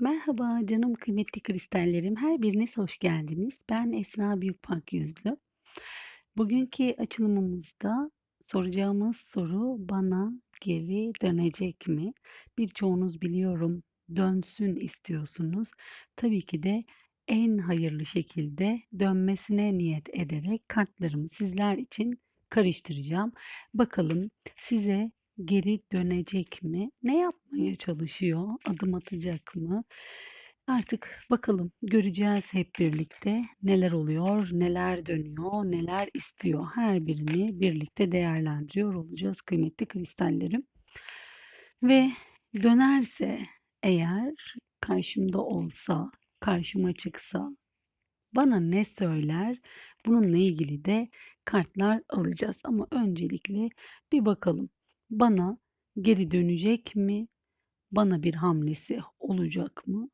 Merhaba canım kıymetli kristallerim. Her biriniz hoş geldiniz. Ben Esra Büyükpakyüzlü. Bugünkü açılımımızda soracağımız soru bana geri dönecek mi? Birçoğunuz biliyorum dönsün istiyorsunuz. Tabii ki de en hayırlı şekilde dönmesine niyet ederek kartlarımı sizler için karıştıracağım. Bakalım size geri dönecek mi? Ne yapmaya çalışıyor? Adım atacak mı? Artık bakalım göreceğiz hep birlikte neler oluyor, neler dönüyor, neler istiyor. Her birini birlikte değerlendiriyor olacağız kıymetli kristallerim. Ve dönerse eğer karşımda olsa, karşıma çıksa bana ne söyler? Bununla ilgili de kartlar alacağız. Ama öncelikle bir bakalım. Bana geri dönecek mi? Bana bir hamlesi olacak mı?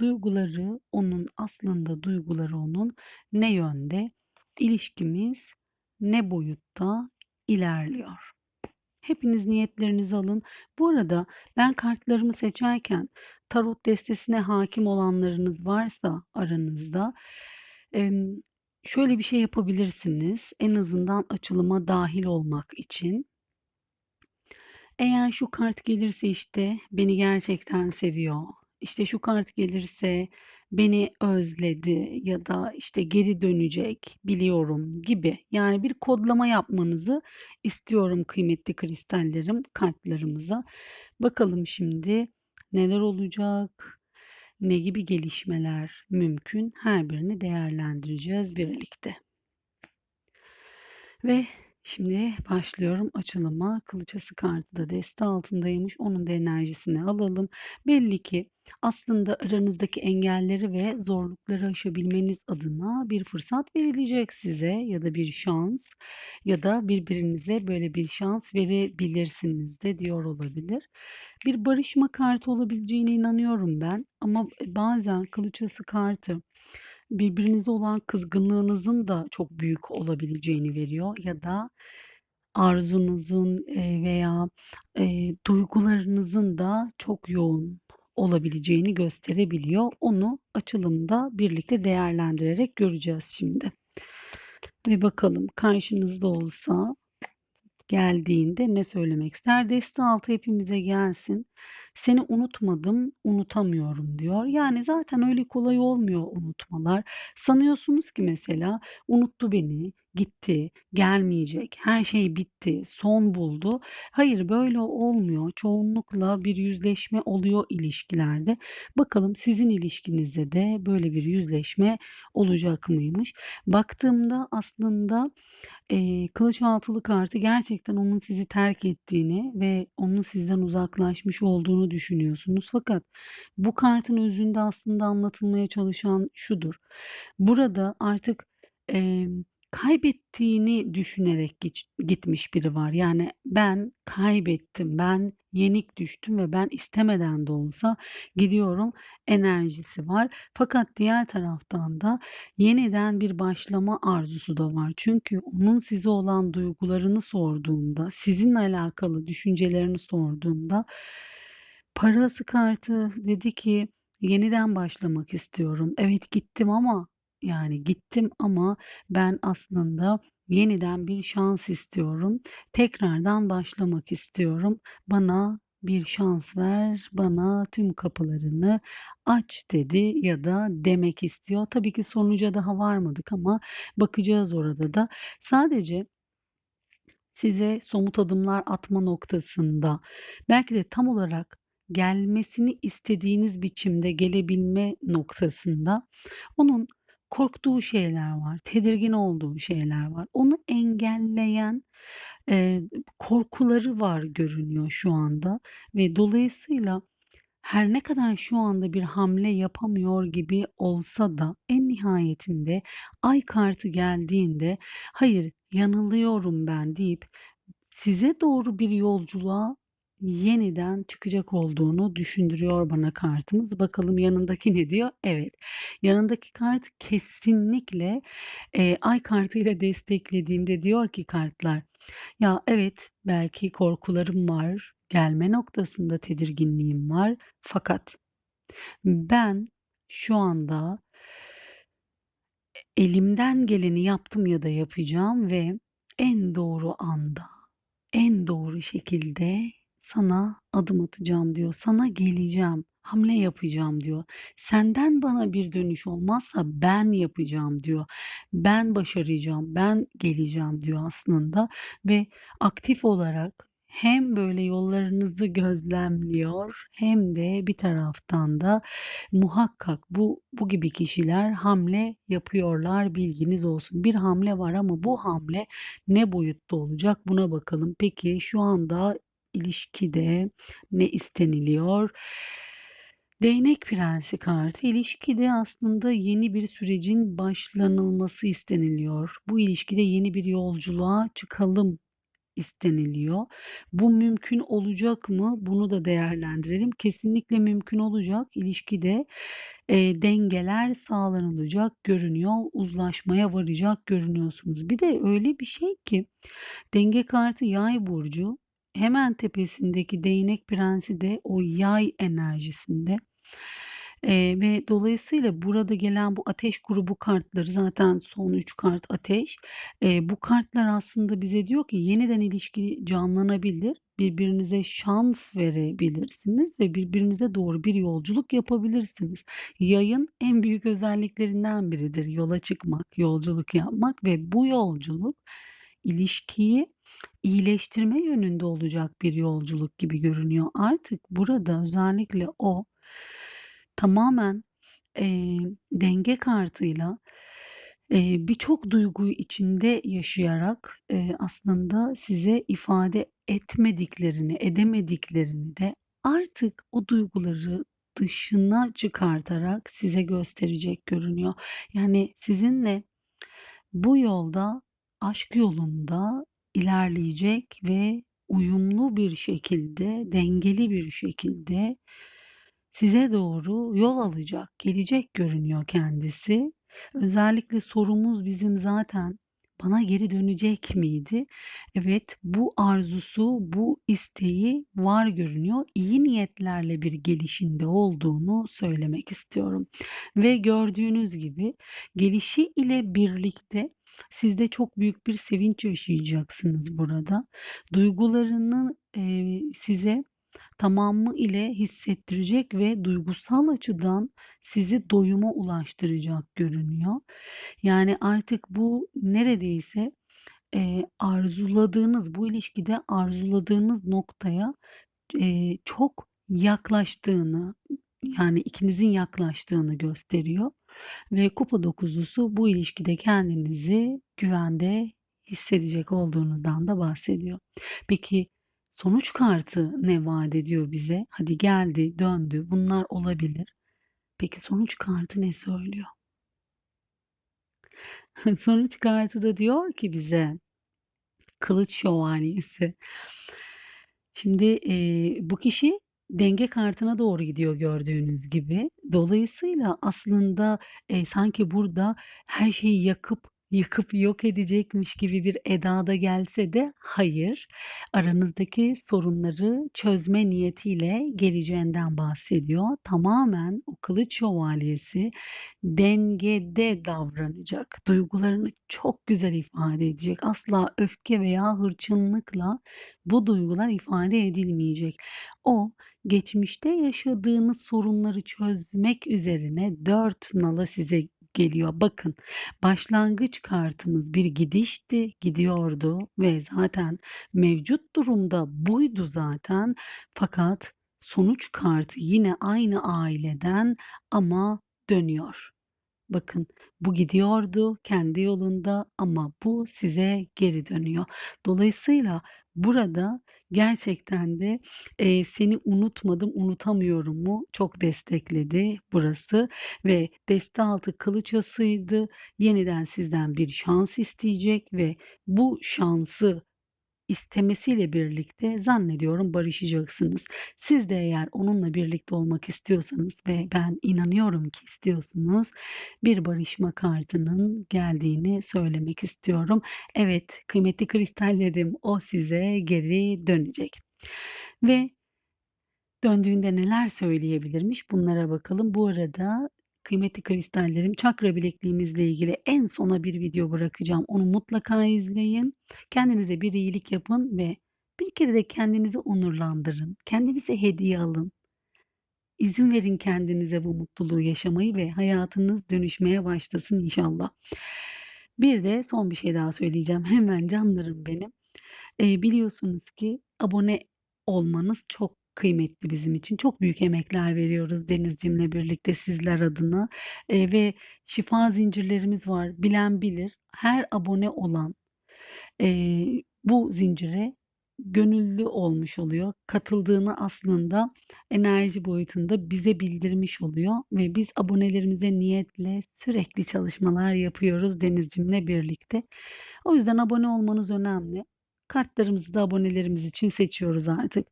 Duyguları onun aslında duyguları onun ne yönde? İlişkimiz ne boyutta ilerliyor? Hepiniz niyetlerinizi alın. Bu arada ben kartlarımı seçerken tarot destesine hakim olanlarınız varsa aranızda şöyle bir şey yapabilirsiniz. En azından açılıma dahil olmak için. Eğer şu kart gelirse işte beni gerçekten seviyor. İşte şu kart gelirse beni özledi ya da işte geri dönecek biliyorum gibi. Yani bir kodlama yapmanızı istiyorum kıymetli kristallerim kartlarımıza. Bakalım şimdi neler olacak? Ne gibi gelişmeler mümkün? Her birini değerlendireceğiz birlikte. Ve Şimdi başlıyorum açılıma. Kılıçası kartı da deste altındaymış. Onun da enerjisini alalım. Belli ki aslında aranızdaki engelleri ve zorlukları aşabilmeniz adına bir fırsat verilecek size ya da bir şans ya da birbirinize böyle bir şans verebilirsiniz de diyor olabilir. Bir barışma kartı olabileceğine inanıyorum ben ama bazen kılıçası kartı birbirinize olan kızgınlığınızın da çok büyük olabileceğini veriyor ya da arzunuzun veya duygularınızın da çok yoğun olabileceğini gösterebiliyor. Onu açılımda birlikte değerlendirerek göreceğiz şimdi. Ve bakalım karşınızda olsa geldiğinde ne söylemek ister? Deste altı hepimize gelsin. Seni unutmadım, unutamıyorum diyor. Yani zaten öyle kolay olmuyor unutmalar. Sanıyorsunuz ki mesela unuttu beni, gitti, gelmeyecek, her şey bitti, son buldu. Hayır böyle olmuyor. Çoğunlukla bir yüzleşme oluyor ilişkilerde. Bakalım sizin ilişkinizde de böyle bir yüzleşme olacak mıymış? Baktığımda aslında Eee, kılıç altılı kartı gerçekten onun sizi terk ettiğini ve onun sizden uzaklaşmış olduğunu düşünüyorsunuz. Fakat bu kartın özünde aslında anlatılmaya çalışan şudur. Burada artık emm, kaybettiğini düşünerek gitmiş biri var. Yani ben kaybettim, ben yenik düştüm ve ben istemeden de olsa gidiyorum enerjisi var. Fakat diğer taraftan da yeniden bir başlama arzusu da var. Çünkü onun size olan duygularını sorduğunda, sizinle alakalı düşüncelerini sorduğunda parası kartı dedi ki yeniden başlamak istiyorum. Evet gittim ama yani gittim ama ben aslında yeniden bir şans istiyorum. Tekrardan başlamak istiyorum. Bana bir şans ver, bana tüm kapılarını aç dedi ya da demek istiyor. Tabii ki sonuca daha varmadık ama bakacağız orada da. Sadece size somut adımlar atma noktasında belki de tam olarak gelmesini istediğiniz biçimde gelebilme noktasında onun korktuğu şeyler var, tedirgin olduğu şeyler var. Onu engelleyen eee, korkuları var görünüyor şu anda ve dolayısıyla her ne kadar şu anda bir hamle yapamıyor gibi olsa da en nihayetinde ay kartı geldiğinde hayır yanılıyorum ben deyip size doğru bir yolculuğa yeniden çıkacak olduğunu düşündürüyor bana kartımız. Bakalım yanındaki ne diyor? Evet. Yanındaki kart kesinlikle e, ay kartıyla desteklediğimde diyor ki kartlar ya evet belki korkularım var, gelme noktasında tedirginliğim var fakat Ben şu anda elimden geleni yaptım ya da yapacağım ve en doğru anda, en doğru şekilde sana adım atacağım diyor. Sana geleceğim, hamle yapacağım diyor. Senden bana bir dönüş olmazsa ben yapacağım diyor. Ben başaracağım, ben geleceğim diyor aslında ve aktif olarak hem böyle yollarınızı gözlemliyor hem de bir taraftan da muhakkak bu bu gibi kişiler hamle yapıyorlar bilginiz olsun. Bir hamle var ama bu hamle ne boyutta olacak buna bakalım. Peki şu anda ilişkide ne isteniliyor? Değnek Prensi kartı ilişkide aslında yeni bir sürecin başlanılması isteniliyor. Bu ilişkide yeni bir yolculuğa çıkalım isteniliyor. Bu mümkün olacak mı? Bunu da değerlendirelim. Kesinlikle mümkün olacak. İlişkide e, dengeler sağlanılacak görünüyor. Uzlaşmaya varacak görünüyorsunuz. Bir de öyle bir şey ki denge kartı yay burcu. Hemen tepesindeki değnek prensi de o yay enerjisinde. Eee, ve dolayısıyla burada gelen bu ateş grubu kartları zaten son 3 kart ateş. Eee, bu kartlar aslında bize diyor ki yeniden ilişki canlanabilir. Birbirinize şans verebilirsiniz ve birbirinize doğru bir yolculuk yapabilirsiniz. Yayın en büyük özelliklerinden biridir. Yola çıkmak, yolculuk yapmak ve bu yolculuk ilişkiyi iyileştirme yönünde olacak bir yolculuk gibi görünüyor. Artık burada özellikle o tamamen, eee, denge kartıyla, eee, birçok duyguyu içinde yaşayarak, eee, aslında size ifade etmediklerini, edemediklerini de artık o duyguları dışına çıkartarak size gösterecek görünüyor. Yani sizinle bu yolda, aşk yolunda ilerleyecek ve uyumlu bir şekilde, dengeli bir şekilde size doğru yol alacak, gelecek görünüyor kendisi. Özellikle sorumuz bizim zaten bana geri dönecek miydi? Evet, bu arzusu, bu isteği var görünüyor. İyi niyetlerle bir gelişinde olduğunu söylemek istiyorum. Ve gördüğünüz gibi gelişi ile birlikte siz de çok büyük bir sevinç yaşayacaksınız burada. Duygularını eee, size tamamı ile hissettirecek ve duygusal açıdan sizi doyuma ulaştıracak görünüyor. Yani artık bu neredeyse eee, arzuladığınız, bu ilişkide arzuladığınız noktaya eee, çok yaklaştığını, yani ikinizin yaklaştığını gösteriyor. Ve kupa dokuzlusu bu ilişkide kendinizi güvende hissedecek olduğunuzdan da bahsediyor. Peki sonuç kartı ne vaat ediyor bize? Hadi geldi, döndü. Bunlar olabilir. Peki sonuç kartı ne söylüyor? sonuç kartı da diyor ki bize Kılıç Şövalyesi. Şimdi e, bu kişi denge kartına doğru gidiyor gördüğünüz gibi. Dolayısıyla aslında e, sanki burada her şeyi yakıp yıkıp yok edecekmiş gibi bir edada gelse de hayır. Aranızdaki sorunları çözme niyetiyle geleceğinden bahsediyor. Tamamen o kılıç şövalyesi dengede davranacak. Duygularını çok güzel ifade edecek. Asla öfke veya hırçınlıkla bu duygular ifade edilmeyecek. O geçmişte yaşadığınız sorunları çözmek üzerine dört nala size geliyor. Bakın başlangıç kartımız bir gidişti, gidiyordu ve zaten mevcut durumda buydu zaten. Fakat sonuç kartı yine aynı aileden ama dönüyor. Bakın bu gidiyordu kendi yolunda ama bu size geri dönüyor. Dolayısıyla burada gerçekten de e, seni unutmadım, unutamıyorum mu çok destekledi burası ve deste altı kılıç asıydı. Yeniden sizden bir şans isteyecek ve bu şansı istemesiyle birlikte zannediyorum barışacaksınız. Siz de eğer onunla birlikte olmak istiyorsanız ve ben inanıyorum ki istiyorsunuz bir barışma kartının geldiğini söylemek istiyorum. Evet kıymetli kristallerim o size geri dönecek. Ve Döndüğünde neler söyleyebilirmiş bunlara bakalım. Bu arada kıymetli kristallerim çakra bilekliğimizle ilgili en sona bir video bırakacağım. Onu mutlaka izleyin. Kendinize bir iyilik yapın ve bir kere de kendinizi onurlandırın. Kendinize hediye alın. İzin verin kendinize bu mutluluğu yaşamayı ve hayatınız dönüşmeye başlasın inşallah. Bir de son bir şey daha söyleyeceğim. Hemen canlarım benim. Ee, biliyorsunuz ki abone olmanız çok kıymetli bizim için. Çok büyük emekler veriyoruz Denizcimle birlikte sizler adına. Ee, ve şifa zincirlerimiz var. Bilen bilir. Her abone olan e, bu zincire gönüllü olmuş oluyor. Katıldığını aslında enerji boyutunda bize bildirmiş oluyor ve biz abonelerimize niyetle sürekli çalışmalar yapıyoruz Denizcimle birlikte. O yüzden abone olmanız önemli. Kartlarımızı da abonelerimiz için seçiyoruz artık.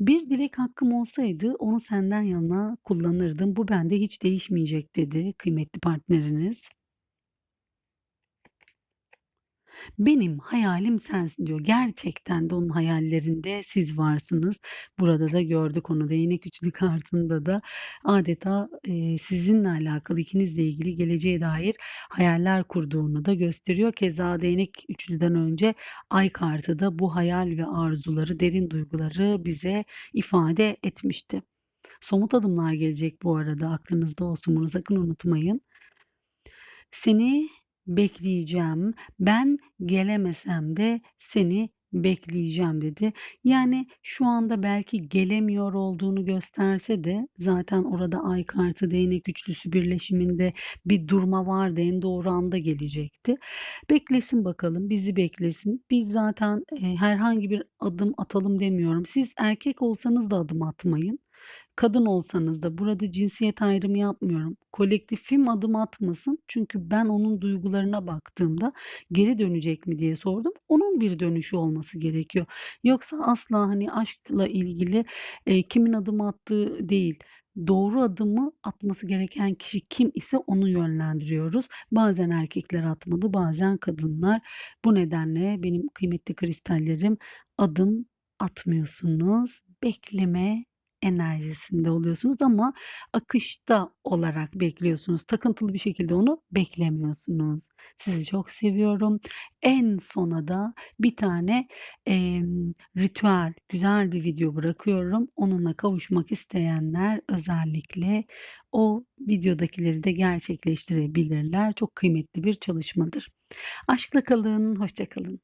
Bir dilek hakkım olsaydı onu senden yana kullanırdım. Bu bende hiç değişmeyecek dedi kıymetli partneriniz. Benim hayalim sensin diyor. Gerçekten de onun hayallerinde siz varsınız. Burada da gördük onu değnek üçlü kartında da adeta e, sizinle alakalı ikinizle ilgili geleceğe dair hayaller kurduğunu da gösteriyor. Keza değnek üçlüden önce ay kartı da bu hayal ve arzuları, derin duyguları bize ifade etmişti. Somut adımlar gelecek bu arada aklınızda olsun bunu sakın unutmayın. Seni bekleyeceğim. Ben gelemesem de seni bekleyeceğim dedi. Yani şu anda belki gelemiyor olduğunu gösterse de zaten orada ay kartı değnek üçlüsü birleşiminde bir durma vardı. En doğru anda gelecekti. Beklesin bakalım, bizi beklesin. Biz zaten e, herhangi bir adım atalım demiyorum. Siz erkek olsanız da adım atmayın. Kadın olsanız da burada cinsiyet ayrımı yapmıyorum. Kolektifim adım atmasın. Çünkü ben onun duygularına baktığımda geri dönecek mi diye sordum. Onun bir dönüşü olması gerekiyor. Yoksa asla hani aşkla ilgili e, kimin adım attığı değil. Doğru adımı atması gereken kişi kim ise onu yönlendiriyoruz. Bazen erkekler atmalı, bazen kadınlar. Bu nedenle benim kıymetli kristallerim adım atmıyorsunuz. Bekleme enerjisinde oluyorsunuz ama akışta olarak bekliyorsunuz. Takıntılı bir şekilde onu beklemiyorsunuz. Sizi çok seviyorum. En sona da bir tane e, ritüel, güzel bir video bırakıyorum. Onunla kavuşmak isteyenler özellikle o videodakileri de gerçekleştirebilirler. Çok kıymetli bir çalışmadır. Aşkla kalın, hoşça kalın.